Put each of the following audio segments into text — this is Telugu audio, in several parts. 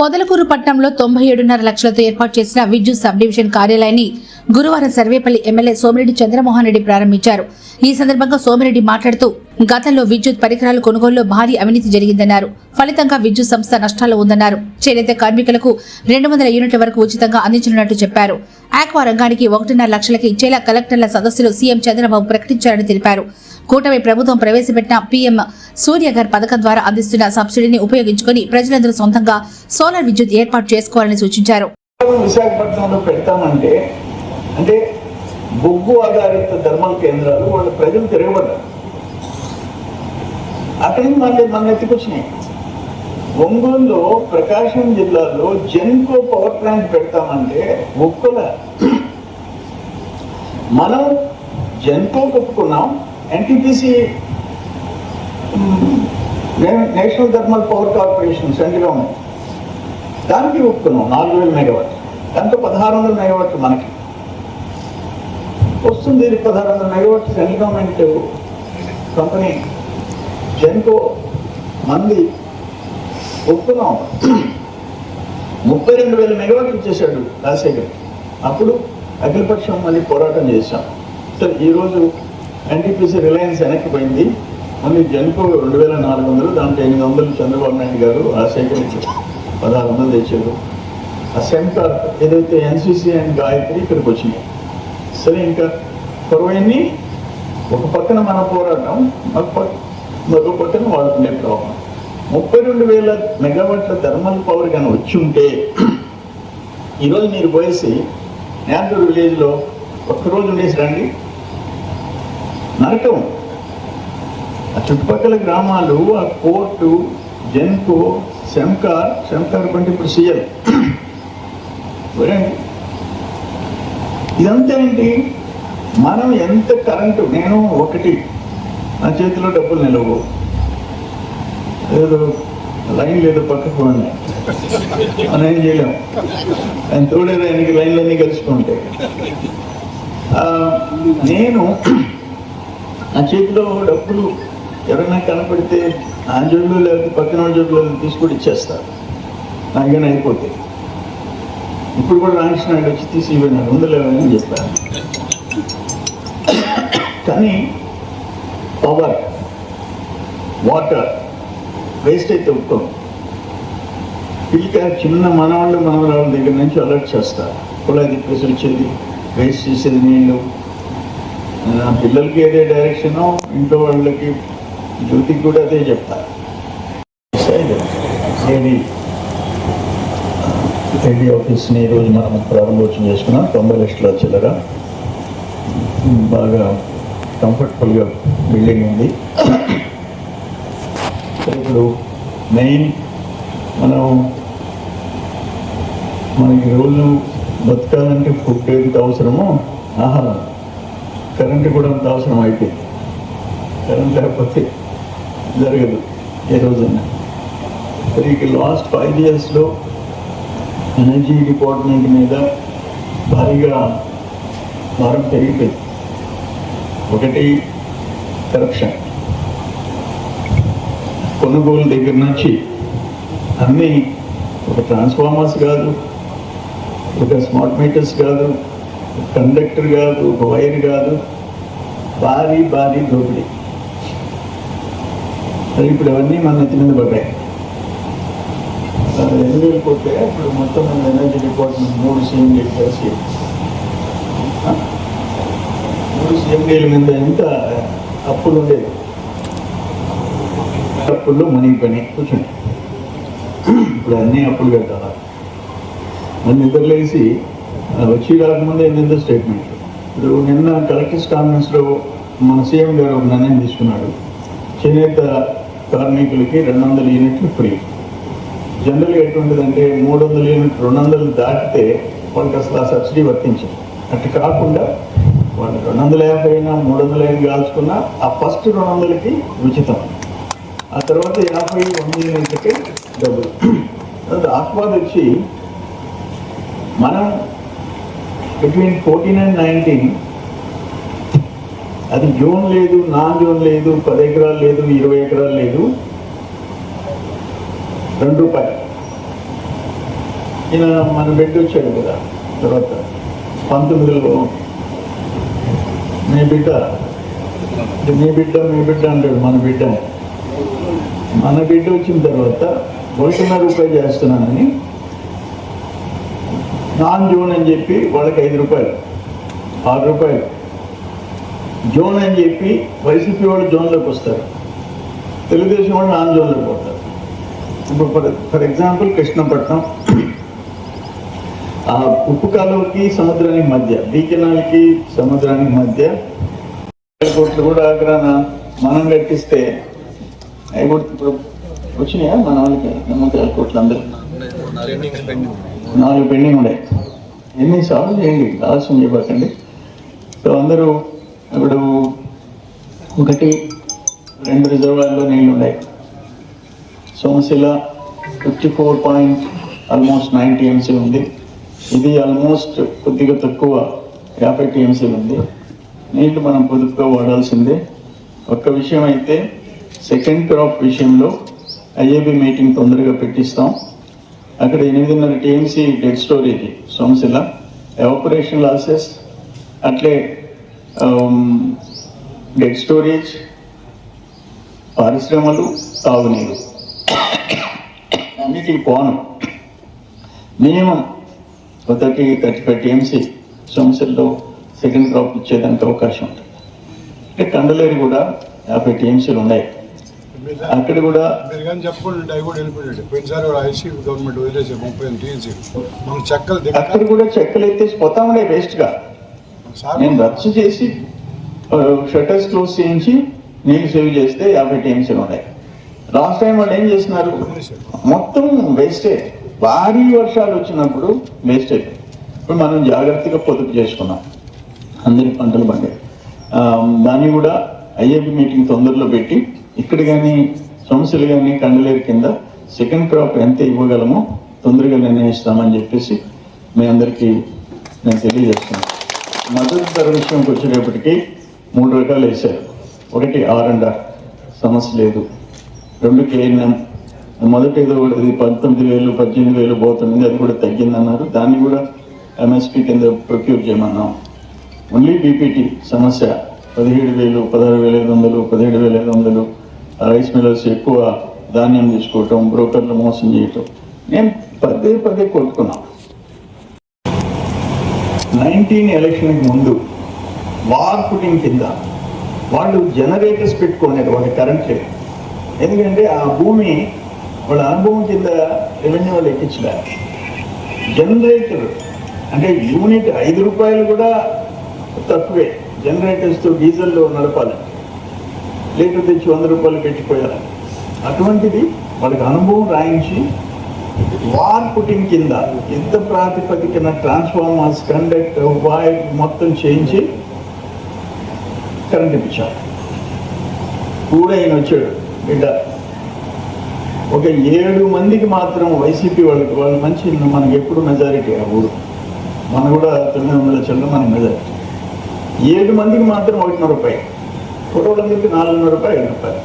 పొదలకూరు పట్టణంలో తొంభై ఏడున్నర లక్షలతో ఏర్పాటు చేసిన విద్యుత్ సబ్ డివిజన్ కార్యాలయాన్ని గురువారం సర్వేపల్లి ఎమ్మెల్యే సోమిరెడ్డి చంద్రమోహన్ రెడ్డి ప్రారంభించారు. ఈ సందర్భంగా సోమిరెడ్డి మాట్లాడుతూ గతంలో విద్యుత్ పరికరాలు కొనుగోలులో భారీ అవినీతి జరిగిందన్నారు. ఫలితంగా విద్యుత్ సంస్థ నష్టాల్లో ఉందన్నారు. చేనేత కార్మికులకు రెండు వందల యూనిట్ల వరకు ఉచితంగా అందించనున్నట్టు చెప్పారు. ఆక్వా రంగానికి ఒకటిన్నర లక్షలకి ఇచ్చేలా కలెక్టర్ల సదస్సులో సీఎం చంద్రబాబు ప్రకటించారని తెలిపారు. కూటమి ప్రభుత్వం ప్రవేశపెట్టిన పీఎం సూర్యఘర్ పథకం ద్వారా అందిస్తున్న సబ్సిడీని ఉపయోగించుకుని ప్రజలందరూ సొంతంగా సోలార్ విద్యుత్ ఏర్పాటు చేసుకోవాలని సూచించారు. విశాఖపట్నంలో పెడతామంటే అంటే బొగ్గు ఆధారిత ధర్మల కేంద్రాలు వాళ్ళ ప్రజలు తిరగబడ్డారు. అతని నుంచి మన మన ఎత్తుకొచ్చినాయి ఒంగోలులో ప్రకాశం జిల్లాలో జెన్కో పవర్ ప్లాంట్ పెడతామంటే ఒక్కల మనం Genco ఒప్పుకున్నాం NTPC national thermal power corporation central దానికి ఒప్పుకున్నాం నాలుగు వేల మెగావాట్ దాంతో పదహారు వందల మెగావాట్లు మనకి. వస్తుంది పదహారు వందల మెగావాట్ సెంట్రల్ కంపెనీ జెన్కో మంది ఒప్పుకున్నాం ముప్పై రెండు వేల మెగావాట్లు ఇచ్చేసాడు రాజశేఖర్. అప్పుడు అఖిలపక్షం మళ్ళీ పోరాటం చేశాం. సరే ఈరోజు ఎన్టీపీసీ రిలయన్స్ వెనక్కి పోయింది. మళ్ళీ జెన్కో రెండు వేల నాలుగు వందలు దాంట్లో ఎనిమిది వందలు చంద్రబాబు నాయుడు గారు రాజశేఖర్ ఇచ్చారు. పదహారు వందలు తెచ్చారు. ఆ సెంటర్ ఏదైతే ఎన్సీసీ అండ్ గాయత్రి ఇక్కడికి వచ్చినాయి సరే ఇంకా పొరవైన్ని ఒక పక్కన మన పోరాటం మరో పక్కన వాడుకునే ప్రాబ్లం ముప్పై రెండు వేల మెగావాట్ల థర్మల్ పవర్ కానీ వచ్చి ఉంటే ఈరోజు మీరు పోయేసి నేతూరు విలేజ్లో ఒక్కరోజు ఉండేసి రండి. నరకం. ఆ చుట్టుపక్కల గ్రామాలు ఆ కోర్టు జెన్కో శంకార్ శంకార్ కంటే ఇప్పుడు సీఎల్ ఇదంతా ఏంటి? మనం ఎంత కరెంటు నేను ఒకటి నా చేతిలో డబ్బులు నిలవు. ఏదో లైన్ లేదు పక్కకు పోండి. మనం ఏం చేయలేం. ఆయన తోడేదో ఆయనకి లైన్లన్నీ కలుసుకుంటే నేను నా చేతిలో డబ్బులు ఎవరైనా కనపడితే ఆ జోబులు లేకపోతే పక్కన వాళ్ళ జోబులో తీసుకొని ఇచ్చేస్తారు నాకేనా అయిపోతాయి. ఇప్పుడు కూడా రామకృష్ణ నాయుడు వచ్చి తీసి ఇవ్వనాడు ఉండలేవని చెప్పారు. కానీ పవర్ వాటర్ వేస్ట్ అయితే ఉత్తమం. పిల్లక చిన్న మనవాళ్ళు మనవరాళ్ళ దగ్గర నుంచి అలర్ట్ చేస్తారు. కుళాయి తిప్పేసి వచ్చేది వేస్ట్ చేసేది నీళ్ళు పిల్లలకి ఏదే డైరెక్షనో ఇంట్లో వాళ్ళకి జ్యోతికి కూడా అదే చెప్తారు. ఏది ఏడీ ఆఫీస్ని ఈరోజు మనం ప్రారంభోత్సవం చేసుకున్నాం. తొంభై లక్షల చిల్లర. బాగా కంఫర్టబుల్గా బిల్డింగ్ ఉంది. ఇప్పుడు మెయిన్ మనం మనకి రోజు బతకాలంటే ఫుడ్ ఎంత అవసరమో ఆహారం. కరెంటు కూడా అంత అవసరం అయిపోయింది. కరెంట్ లేకపోతే జరగదు ఏ రోజైనా. ఈ ఇక లాస్ట్ ఫైవ్ ఇయర్స్లో ఎనర్జీ డిపార్ట్మెంట్ మీద భారీగా భారం పెరిగిపోయింది. ఒకటి కరప్షన్. కొనుగోలు దగ్గర నుంచి అన్నీ ఒక ట్రాన్స్ఫార్మర్స్ కాదు ఒక స్మార్ట్ మీటర్స్ కాదు ఒక కండక్టర్ కాదు ఒక వైర్ కాదు భారీ భారీ దోపిడీ. అది ఇప్పుడు అవన్నీ మన నెత్తి మీద పడ్డాయి. ఎన్ని వేలు కొట్టే ఇప్పుడు మొత్తం ఎనర్జీ డిపార్ట్మెంట్ మూడు సీఎండీలు కలిసి మూడు సీఎండీల మీద ఎంత అప్పులు ఉండేది అప్పుల్లో మునిగిపోయినాయి కూర్చోండి. ఇప్పుడు అన్నీ అప్పులు కట్టాలా? నన్ను నిద్రలేసి వచ్చి రాకముందే నిద్ర స్టేట్మెంట్ ఇప్పుడు నిన్న కలెక్టర్స్ కాన్ఫరెన్స్లో మన సీఎం గారు ఒక నిర్ణయం తీసుకున్నాడు. చేనేత కార్మికులకి రెండు వందల యూనిట్లు ఫ్రీ. జనరల్గా ఎటువంటిదంటే మూడు వందల యూనిట్ రెండు వందలు దాటితే వాళ్ళకి అసలు ఆ సబ్సిడీ వర్తించింది. అట్టు కాకుండా వాళ్ళు రెండు వందల యాభై అయినా మూడు వందల యాభై కాల్చుకున్నా ఆ ఫస్ట్ రెండు వందలకి ఉచితం. ఆ తర్వాత యాభై వంద యూనిట్లకి డబ్బులు. తర్వాత ఆస్వాద్ వచ్చి మనం బిట్వీన్ ఫోర్టీన్ అండ్ నైన్టీన్ అది జోన్ లేదు నాన్ జోన్ లేదు పది ఎకరాలు లేదు ఇరవై ఎకరాలు లేదు రెండు రూపాయలు ఈయన మన బిడ్డ వచ్చాడు కదా తర్వాత పంతొమ్మిదిలో. మీ బిడ్డ. మీ బిడ్డ మీ బిడ్డ అంటాడు మన బిడ్డ. మన బిడ్డ వచ్చిన తర్వాత ఒకటిన్నర రూపాయలు చేస్తున్నానని నాన్ జోన్ అని చెప్పి వాళ్ళకి ఐదు రూపాయలు ఆరు రూపాయలు. జోన్ అని చెప్పి వైసీపీ వాళ్ళు జోన్లోకి వస్తారు. తెలుగుదేశం వాళ్ళు నాన్ జోన్లోకి పోతారు. ఇప్పుడు ఫర్ ఫర్ ఎగ్జాంపుల్ కృష్ణపట్నం. ఆ ఉప్పు కాలువకి సముద్రానికి మధ్య బీకెనాల్కి సముద్రానికి మధ్య కోట్లు కూడా అక్కడ మనం కట్టిస్తే అవి కూడా ఇప్పుడు వచ్చినాయా? మన వాళ్ళకి నమ్మకాల కోట్లు అందరూ నాలుగు పెండింగ్ ఉన్నాయి ఎన్ని సార్లు చేయండి? ఆలస్యం చేయబోకండి సో అందరూ ఇప్పుడు ఒకటి రెండు రిజర్వాయర్లో నీళ్ళు ఉన్నాయి Somasila fifty four point almost nine TMC ఉంది. ఇది ఆల్మోస్ట్ కొద్దిగా తక్కువ యాభై టీఎంసీలు ఉంది. నీళ్ళు మనం పొదుపుగా వాడాల్సిందే. ఒక్క విషయం అయితే సెకండ్ క్రాప్ విషయంలో ఐఏబి మీటింగ్ తొందరగా పెట్టిస్తాం. అక్కడ ఎనిమిదిన్నర TMC dead storage Somasila. Evaporation losses అట్లే డెడ్ స్టోరేజ్ పరిశ్రమలు తాగునీరు. అన్నిటికీ పోను. మినిమం ఒక థర్టీ థర్టీ ఫైవ్ టీఎంసీ సోమశిలలో సెకండ్ క్రాప్ ఇచ్చేదానికి అవకాశం ఉంటుంది. అంటే కండలేరు కూడా యాభై టీఎంసీలు ఉన్నాయి. అక్కడ కూడా మీరు కానీ చెప్పుకుంటే అవి కూడా వెళ్ళిపోయాడు. పోయినసారి ఐసీ గవర్నమెంట్ వదిలేసి ముప్పై మన చెక్కలు అక్కడ కూడా చెక్కలు ఎత్తేసి పోతా ఉండే వేస్ట్గా నేను రద్దు చేసి షట్టర్స్ క్లోజ్ చేయించి నీళ్ళు సేవ్ చేస్తే యాభై టీఎంసీలు ఉన్నాయి. లాస్ట్ టైం వాళ్ళు ఏం చేస్తున్నారు? మొత్తం వేస్టే భారీ వర్షాలు వచ్చినప్పుడు వేస్ట్ అయిపోయి ఇప్పుడు మనం జాగ్రత్తగా పొదుపు చేసుకున్నాం. అందరి పంటలు పండే దాన్ని కూడా ఐఏబి మీటింగ్ తొందరలో పెట్టి ఇక్కడ కానీ సమస్యలు కానీ కండలేరు కింద సెకండ్ క్రాప్ ఎంత ఇవ్వగలమో తొందరగా నిర్ణయిస్తామని చెప్పేసి మీ అందరికీ నేను తెలియజేస్తున్నాను. మద్దతు ధర విషయంకి వచ్చేటప్పటికి మూడు రకాలు వేశారు. ఒకటి ఆర్ అండ్ ఆర్ సమస్య లేదు. రెండు కేఎన్ఎం మొదటి ఏదో ఇది పంతొమ్మిది వేలు పద్దెనిమిది వేలు పోతుంది. అది కూడా తగ్గిందన్నారు. దాన్ని కూడా ఎంఎస్పి కింద ప్రొక్యూర్ చేయమన్నాం. ఓన్లీ బీపీటీ సమస్య. పదిహేడు వేలు పదహారు వేల ఐదు వందలు పదిహేడు వేల ఐదు వందలు. రైస్ మిల్లర్స్ ఎక్కువ ధాన్యం తీసుకోవటం బ్రోకర్లు మోసం చేయటం. నేను పదే పదే కొట్టుకున్నాం. నైన్టీన్ ఎలక్షన్కి ముందు వార్ పుటింగ్ కింద వాళ్ళు జనరేటర్స్ పెట్టుకున్నారు వాళ్ళ కరెంట్ లేదు ఎందుకంటే ఆ భూమి వాళ్ళ అనుభవం కింద రెవెన్యూ వాళ్ళు ఎక్కించడానికి జనరేటర్ అంటే యూనిట్ ఐదు రూపాయలు కూడా తక్కువే. జనరేటర్స్తో డీజిల్లో నడపాలంటే లీటర్ తెచ్చి వంద రూపాయలు పెట్టిపోయారు అటువంటిది వాళ్ళకి అనుభవం రాయించి వార్ పుటింగ్ కింద యుద్ధ ప్రాతిపదికన ట్రాన్స్ఫార్మర్స్ కండక్ట్ వాయి మొత్తం చేయించి కరెంట్ ఇప్పించారు కూడా ఆయన వచ్చాడు. బిడ్డ ఒక ఏడు మందికి మాత్రం వైసీపీ వాళ్ళకి వాళ్ళు మంచి మనకి ఎప్పుడు మెజారిటీ ఆ ఊరు. మన కూడా తొమ్మిది వందల చెల్లు మనకి మెజారిటీ ఏడు మందికి మాత్రం ఒకటిన్నర రూపాయి. ఫోటోలందరికీ నాలుగున్నర రూపాయి ఐదు రూపాయలు.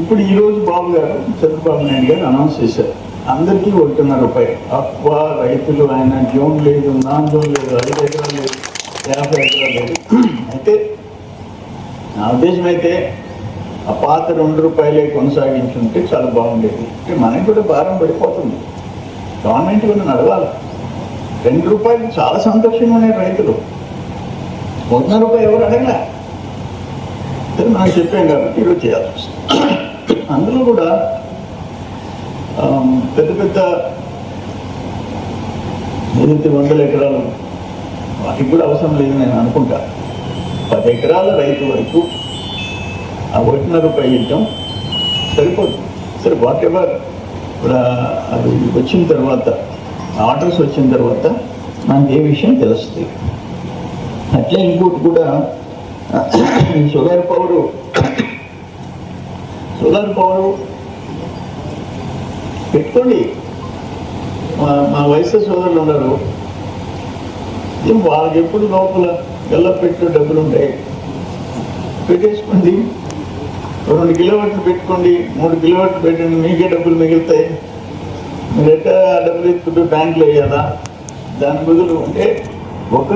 ఇప్పుడు ఈ రోజు బాబు గారు చంద్రబాబు నాయుడు గారు అనౌన్స్ చేశారు. అందరికీ ఒకటిన్నర రూపాయలు అప్ప రైతులు ఆయన జోన్ లేదు నాన్ జోన్ లేదు ఐదు ఎకరాలు లేదు యాభై ఎకరాలు లేదు. అయితే నా ఉద్దేశం అయితే ఆ పాత రెండు రూపాయలే కొనసాగించుంటే చాలా బాగుండేది. అంటే మనకి కూడా భారం పడిపోతుంది. గవర్నమెంట్ కూడా నడవాలి. రెండు రూపాయలు చాలా సంతోషంగా ఉన్నాయి రైతులు. వంద రూపాయలు ఎవరు అడగలే? మనం చెప్పాం కాబట్టి ఈరోజు చేయాల్సి వస్తుంది. అందులో కూడా పెద్ద పెద్ద ఏదైతే వందల ఎకరాలు వాటికి కూడా అవసరం లేదు నేను అనుకుంటా. పది ఎకరాల రైతు వరకు ఆ ఒకటిన్నర రూపాయి ఇద్దాం. సరిపోతుంది సరే వాట్ ఎవర్ ఇప్పుడు అది వచ్చిన తర్వాత ఆర్డర్స్ వచ్చిన తర్వాత మనకి ఏ విషయం తెలుస్తుంది. అట్లే ఇంకోటి కూడా షుగర్ సోలార్ షుగర్ సోలార్ పెట్టుకోండి. మా మా వయసు సోదరులు ఉన్నారు. ఏం వాళ్ళకి ఎప్పుడు లోపల గల్ల పెట్టు డబ్బులు ఉంటాయి పెట్టేసుకుంది రెండు కిలోమీటర్లు పెట్టుకోండి మూడు కిలోమీటర్లు పెట్టండి మీకే డబ్బులు మిగులుతాయి. మీరు ఎట్లా డబ్బులు ఇస్తుంటే బ్యాంకులో వేయాలా దాని బదులు అంటే ఒక